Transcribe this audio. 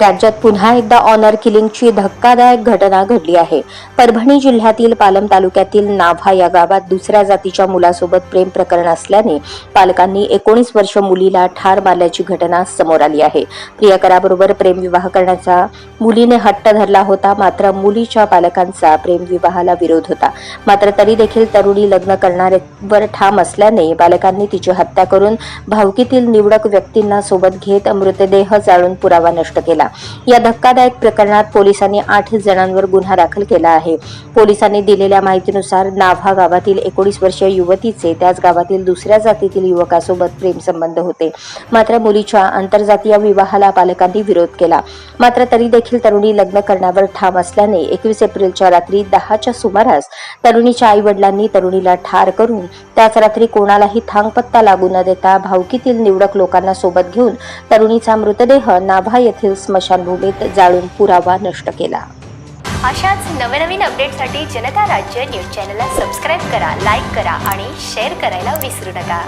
राज्यात पुन्हा एकदा ऑनर किलिंगची धक्कादायक घटना घडली आहे. परभणी जिल्ह्यातील पालम तालुक्यातील नाभा या गावात दुसऱ्या जातीच्या मुलासोबत प्रेम प्रकरण असल्याने पालकांनी एकोणीस वर्ष मुलीला ठार मारल्याची घटना समोर आली आहे. प्रियकराबरोबर प्रेमविवाह करण्याचा मुलीने हट्ट धरला होता मात्र मुलीच्या पालकांचा प्रेमविवाहाला विरोध होता. मात्र तरी देखील तरुणी लग्न करणाऱ्यावर ठाम असल्याने पालकांनी तिची हत्या करून भावकीतील निवडक व्यक्तींना सोबत घेत मृतदेह जाळून पुरावा नष्ट केला. या धक्कादायक प्रकरणात पोलिसांनी आठ जणांवर गुन्हा दाखल केला आहे. पोलिसांनी दिलेल्या माहितीनुसार नाभा गावातील एकोणीस वर्षीय युवतीचे त्याच गावातील दुसऱ्या जातीतील युवकासोबत प्रेमसंबंध होते. मात्र मुलीच्या आंतरजातीय विवाहाला पालकांनी विरोध केला. मात्र तरी देखील तरुणी लग्न करण्यावर ठाम असल्याने एकवीस एप्रिलच्या रात्री दहाच्या सुमारास तरुणीच्या आई वडिलांनी तरुणीला ठार करून त्याच रात्री कोणालाही थांगपत्ता लागू न देता भावकीतील निवडक लोकांना सोबत घेऊन तरुणीचा मृतदेह नाभा येथील स्मशानभूमीत जाळून पुरावा नष्ट केला. अशाच नवनवीन अपडेटसाठी जनता राज्य न्यूज चॅनलला सबस्क्राईब करा लाईक करा आणि शेअर करायला विसरू नका.